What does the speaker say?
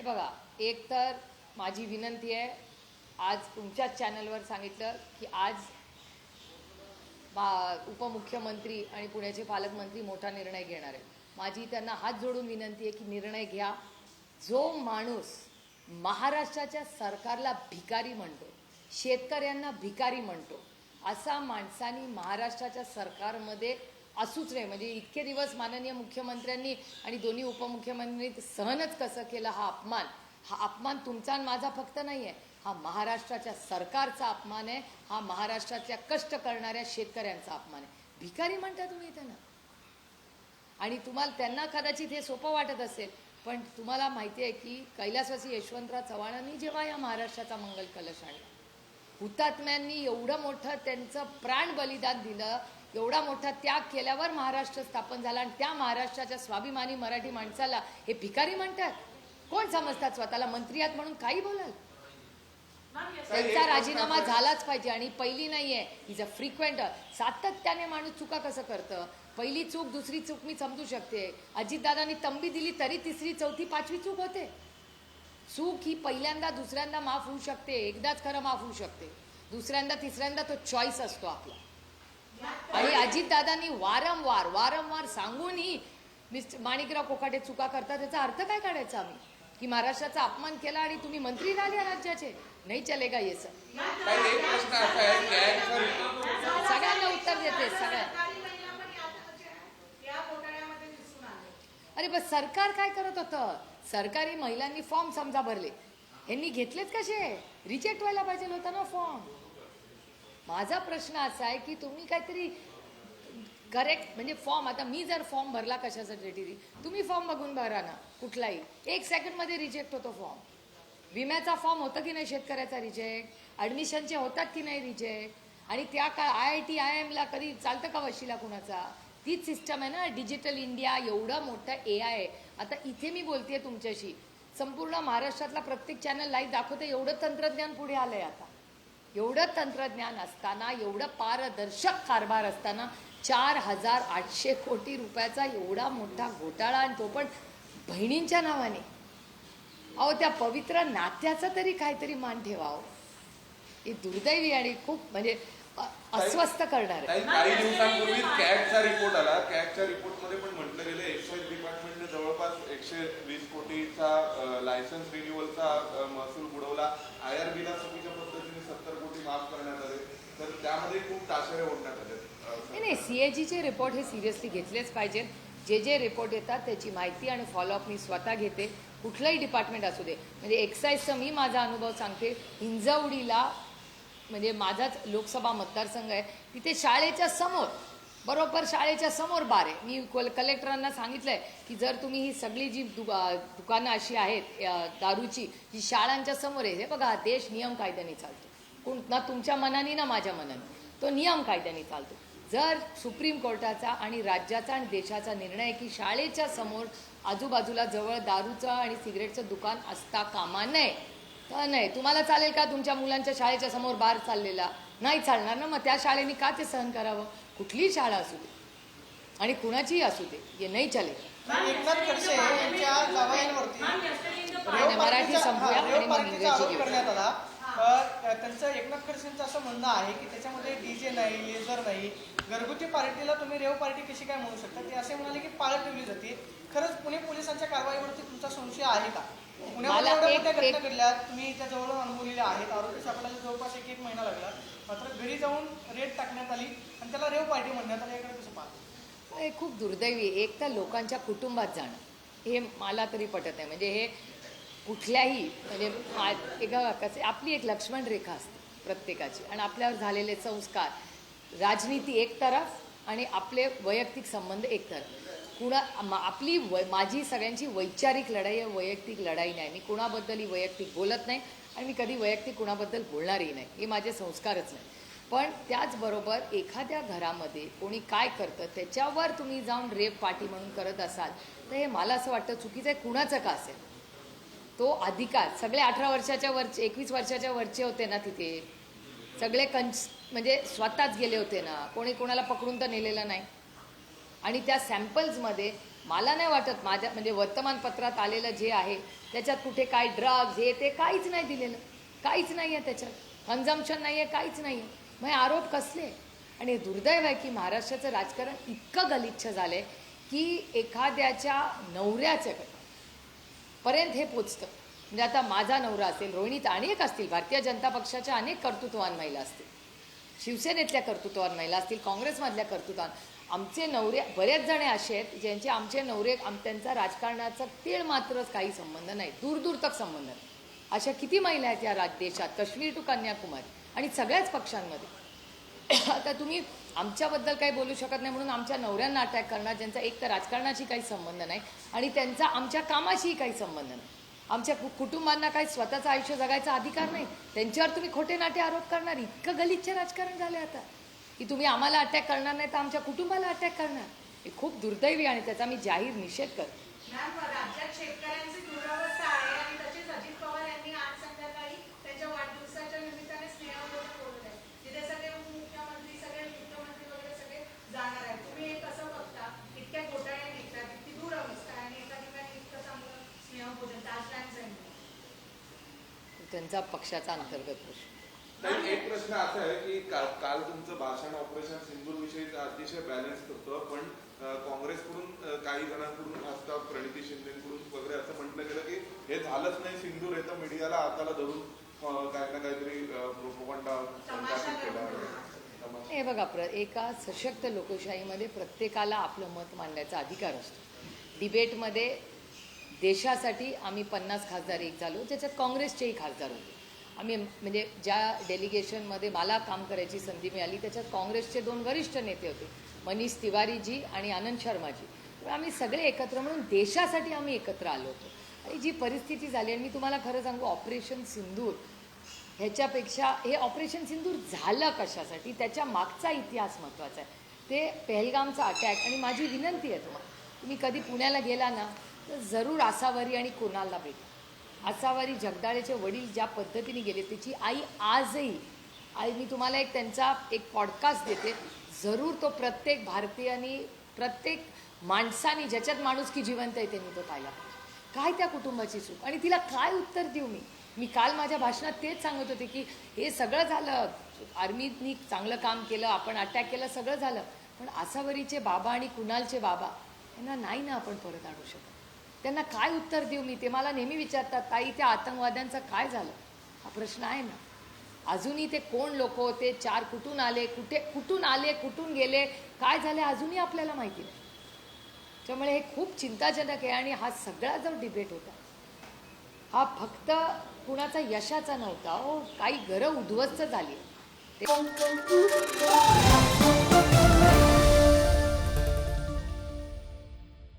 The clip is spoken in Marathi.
हे बघा एक तर माझी विनंती आहे आज तुमच्याच चॅनलवर सांगितलं की आज बा उपमुख्यमंत्री आणि पुण्याचे पालकमंत्री मोठा निर्णय घेणार आहेत. माझी त्यांना हात जोडून विनंती आहे की निर्णय घ्या. जो माणूस महाराष्ट्राच्या सरकारला भिकारी म्हणतो शेतकऱ्यांना भिकारी म्हणतो असा माणसानी महाराष्ट्राच्या सरकारमध्ये असूच नाही. म्हणजे इतके दिवस माननीय मुख्यमंत्र्यांनी आणि दोन्ही उपमुख्यमंत्र्यांनी सहनच कसं केलं हा अपमान? हा अपमान तुमचा आणि माझा फक्त नाही आहे हा महाराष्ट्राच्या सरकारचा अपमान आहे. हा महाराष्ट्रातल्या कष्ट करणाऱ्या शेतकऱ्यांचा अपमान आहे. भिकारी म्हणता तुम्ही त्यांना. आणि तुम्हाला त्यांना कदाचित हे सोपं वाटत असेल पण तुम्हाला माहिती आहे की कैलासवासी यशवंतराव चव्हाणांनी जेव्हा या महाराष्ट्राचा मंगल कलश आणला हुतात्म्यांनी एवढं मोठं त्यांचं प्राण बलिदान दिलं एवढा मोठा त्याग केल्यावर महाराष्ट्र स्थापन झाला आणि त्या महाराष्ट्राच्या स्वाभिमानी मराठी माणसाला हे भिकारी म्हणतात? कोण समजतात स्वतःला? मंत्री आहात म्हणून काही बोलाल? त्यांचा राजीनामा झालाच पाहिजे आणि पहिली नाहीये. इज अ फ्रिक्वेंट सातत्याने माणूस चुका कसं करतं? पहिली चूक दुसरी चूक मी समजू शकते. अजितदादांनी तंबी दिली तरी तिसरी चौथी पाचवी चूक होते. चूक ही पहिल्यांदा दुसऱ्यांदा माफ होऊ शकते. एकदाच खरं माफ होऊ शकते. दुसऱ्यांदा तिसऱ्यांदा तो चॉईस असतो आपला. आणि अजितदादांनी वारंवार वारंवार सांगूनही मिस्टर माणिकराव कोकाटे चुका करतात त्याचा अर्थ काय काढायचा आम्ही? की महाराष्ट्राचा अपमान केला आणि तुम्ही मंत्री झाले या राज्याचे? नाही चलेगा ये सर सगळ्यांना उत्तर देते सगळ्या. अरे बस सरकार काय करत होतं? सरकारी महिलांनी फॉर्म समजा भरले. ह्यांनी घेतलेच कसे? रिजेक्ट व्हायला पाहिजे होता ना फॉर्म. माझा प्रश्न असा आहे की तुम्ही काहीतरी करेक्ट म्हणजे फॉर्म आता मी जर फॉर्म भरला कशासाठी टी तुम्ही फॉर्म बघून भरा ना कुठलाही. एक सेकंडमध्ये रिजेक्ट होतो फॉर्म विम्याचा फॉर्म होतं की नाही शेतकऱ्याचा रिजेक्ट ॲडमिशनचे होतात की नाही रिजेक्ट आणि त्या का आय आय टी आय एमला कधी चालतं का वशिला कुणाचा? तीच सिस्टम आहे ना डिजिटल इंडिया एवढं मोठं ए आय आहे. आता इथे मी बोलतेय तुमच्याशी. संपूर्ण महाराष्ट्रातला प्रत्येक चॅनल लाईव्ह दाखवते एवढं तंत्रज्ञान पुढे आलं आहे आता. एवढं तंत्रज्ञान असताना एवढं पारदर्शक कारभार असताना चार हजार आठशे कोटी रुपयाचा एवढा मोठा घोटाळा आणि तो पण बहिणींच्या नावाने. अहो त्या पवित्र नात्याचा तरी काहीतरी मान ठेवावं. हे दुर्दैवी आणि खूप म्हणजे अस्वस्थ करणार. आहे काही दिवसांपूर्वी कॅगचा रिपोर्ट आला. कॅगच्या रिपोर्टमध्ये पण म्हटलं गेलं एक्साईज डिपार्टमेंटने जवळपास एकशे वीस कोटीचा लायसन्स रिन्युअलचा महसूल बुडवला. आय आर बीला चुकीच्या पद्धतीने सत्तर कोटी माफ करण्यात आले तर त्यामध्ये खूप ताशेरे ओढण्यात आले नाही नाही सीएजीचे रिपोर्ट हे सिरियसली घेतलेच पाहिजेत. जे जे रिपोर्ट येतात त्याची माहिती आणि फॉलोअप मी स्वतः घेते. कुठलंही डिपार्टमेंट असू दे. म्हणजे एक्साईजचा मी माझा अनुभव सांगते. हिंजवडीला म्हणजे माझाच लोकसभा मतदारसंघ आहे. तिथे शाळेच्या समोर बरोबर शाळेच्या समोर बार आहे. मी कोल- कलेक्टरांना सांगितलंय की जर तुम्ही ही सगळी जी दु- दुकानं अशी आहेत दारूची जी शाळांच्या समोर आहे हे बघा देश नियम कायद्याने चालतो. कोण? ना तुमच्या मनाने ना माझ्या मनाने. तो नियम कायद्याने चालतो. जर सुप्रीम कोर्टाचा आणि राज्याचा आणि देशाचा निर्णय की शाळेच्या समोर आजूबाजूला जवळ दारूचं आणि सिगरेटचं दुकान असता कामा नये तर नाही. तुम्हाला चालेल का तुमच्या मुलांच्या शाळेच्या समोर बार चाललेला? नाही चालणार ना. मग त्या शाळेने का ते सहन करावं? कुठलीही शाळा असू दे. आणि कुणाचीही असू दे. हे नाही चालेल. मराठी हा, आणि मग इंग्रजी अ, त्यांचं एकनाथ खडसेंचं असं म्हणणं आहे की त्याच्यामध्ये डीजे नाही लेझर नाही. घरगुती पार्टीला तुम्ही रेव पार्टी कशी काय म्हणू शकता? ते असे म्हणाले की पाळत ठेवली जाते. खरंच पुणे पोलिसांच्या कारवाईवरती तुमचा संशय आहे का? पुण्यामध्ये एवढ्या मोठ्या घटना घडल्या तुम्ही त्या जवळ अनुभवलेल्या आहेत. आरोपी सापडायला जवळपास एक एक महिना लागला. मात्र घरी जाऊन रेड टाकण्यात आली आणि त्याला रेव पार्टी म्हणण्यात आली. याकडे कसं पाहतो हे खूप दुर्दैवी. एक तर लोकांच्या कुटुंबात जाणं. हे मला तरी पटत नाही. म्हणजे हे कुठल्याही म्हणजे एका कसं आपली एक लक्ष्मण रेखा असते प्रत्येकाची. आणि आपल्यावर झालेले संस्कार राजनीती एक तरफ आणि आपले वैयक्तिक संबंध एक तरफ. कुणा मा- आपली व माझी सगळ्यांची वैचारिक लढाई आहे वैयक्तिक लढाई नाही. मी कुणाबद्दलही वैयक्तिक बोलत नाही आणि मी कधी वैयक्तिक कुणाबद्दल बोलणारही नाही. हे माझे संस्कारच नाही. पण त्याचबरोबर एखाद्या घरामध्ये कोणी काय करतं त्याच्यावर तुम्ही जाऊन रेप पार्टी म्हणून करत असाल तर हे मला असं वाटतं चुकीचं आहे कुणाचं का असेल? तो अधिकार. सगळे अठरा वर्षाच्या वरचे एकवीस वर्षाच्या वरचे होते ना तिथे. सगळे कंच म्हणजे स्वतःच गेले होते ना. कोणी कोणाला पकडून तर नेलेलं नाही. आणि त्या सॅम्पल्समध्ये मला नाही वाटत माझ्या म्हणजे वर्तमानपत्रात आलेलं जे आहे त्याच्यात कुठे काय ड्रग्ज हे ते काहीच नाही दिलेलं. काहीच नाही आहे त्याच्यात. कन्झम्पशन नाही आहे काहीच नाही आहे मग हे आरोप कसले? आणि दुर्दैव आहे की महाराष्ट्राचं राजकारण इतकं गलिच्छ झालं आहे की एखाद्याच्या नवऱ्याचं पर्यंत हे पोचतं. म्हणजे आता माझा नवरा असेल रोहिणीत अनेक असतील भारतीय जनता पक्षाच्या अनेक कर्तृत्ववान महिला असतील. शिवसेनेतल्या कर्तृत्ववान महिला असतील काँग्रेसमधल्या कर्तृत्ववान. आमचे नवरे बरेच जण असे आहेत ज्यांचे आमचे नवरे आम त्यांचा राजकारणाचा तीळ मात्रच काही संबंध नाही दूर दूर तक संबंध नाही. अशा किती महिला आहेत या राज देशात? काश्मीर टू कन्याकुमारी आणि सगळ्याच पक्षांमध्ये. आता तुम्ही आमच्याबद्दल काही बोलू शकत नाही म्हणून आमच्या नवऱ्यांना अटॅक करणार ज्यांचा एक तर राजकारणाशी काही संबंध नाही आणि त्यांचा आमच्या कामाशीही काही संबंध नाही. आमच्या कु- कुटुंबांना काही स्वतःचं आयुष्य जगायचा अधिकार नाही. त्यांच्यावर तुम्ही खोटे नाटे आरोप करणार इतकं गलिच्छ राजकारण झालं आता. की तुम्ही आम्हाला अटॅक करणार नाही तर आमच्या कुटुंबाला अटॅक करणार. हे खूप दुर्दैवी आणि त्याचा मी जाहीर निषेध करते मॅम राज्यात शेतकऱ्यांची दुरावस्था आहे आणि तसेच अजित पवार यांनी आज संध्याकाळी त्यांच्या वाढदिवसाच्या निमित्ताने स्नेहभोजन बोलवलं आहे तिथे सगळे उपमुख्यमंत्री सगळे मुख्यमंत्री वगैरे सगळे जाणार आहेत तुम्ही हे कसं बघता इतक्या घोटाळे निघतात इतकी दुरावस्था आहे आणि एका ठिकाणी इतकं चांगलं स्नेहभोजन ताजलँड जाईल त्यांचा पक्षाचा अंतर्गत प्रश्न. नाही एक प्रश्न असा आहे की काल काल तुमचं भाषण ऑपरेशन सिंदूर विषयी अतिशय बॅलन्स करतं पण काँग्रेसकडून काही जणांकडून खासदार प्रणिती शिंदेकडून वगैरे असं म्हटलं गेलं की हे झालंच नाही सिंदूर हे तर मीडियाला हाताला धरून काही ना काहीतरी प्रोपोगंडा केला. हे बघा प्र एका सशक्त लोकशाहीमध्ये प्रत्येकाला आपलं मत मांडण्याचा अधिकार असतो. डिबेटमध्ये देशासाठी आम्ही पन्नास खासदार एक झालो ज्याच्यात काँग्रेसचेही खासदार होते. आम्ही म्हणजे ज्या डेलिगेशनमध्ये मला काम करायची संधी मिळाली त्याच्यात काँग्रेसचे दोन वरिष्ठ नेते होते मनीष तिवारीजी आणि आनंद शर्माजी. तर आम्ही सगळे एकत्र म्हणून देशासाठी आम्ही एकत्र आलो होतो. आणि जी परिस्थिती झाली आणि मी तुम्हाला खरं सांगू ऑपरेशन सिंदूर ह्याच्यापेक्षा हे ऑपरेशन सिंदूर झालं कशासाठी त्याच्या मागचा इतिहास महत्त्वाचा आहे. ते पहलगामचा अटॅक आणि माझी विनंती आहे तुम्हाला तुम्ही कधी पुण्याला गेला ना तर जरूर आसावरी आणि कुणालला भेट. आसावरी जगदाळेचे वडील ज्या पद्धतीने गेले त्याची आई आजही आई मी तुम्हाला एक त्यांचा एक पॉडकास्ट देते. जरूर तो प्रत्येक भारतीयानी प्रत्येक माणसानी ज्याच्यात माणूस की जिवंत आहे त्यांनी तो पाहिला पाहिजे. काय त्या कुटुंबाची चूक आणि तिला काय उत्तर देऊ मी? मी काल माझ्या भाषणात तेच सांगत होते की हे सगळं झालं. आर्मीनी चांगलं काम केलं आपण अटॅक केलं सगळं झालं. पण आसावरीचे बाबा आणि कुणालचे बाबा यांना नाही ना आपण परत आणू शकत. त्यांना काय उत्तर देऊ मी? ते मला नेहमी विचारतात ताई त्या आतंकवाद्यांचं काय झालं? हा प्रश्न आहे ना. अजूनही ते कोण लोक होते? चार कुठून आले? कुठे कुठून आले? कुठून गेले? काय झाले? अजूनही आपल्याला माहिती नाही. त्यामुळे हे खूप चिंताजनक आहे आणि हा सगळा जो डिबेट होता हा फक्त कुणाचा यशाचा नव्हता हो. काही घरं उद्ध्वस्त झाली. ते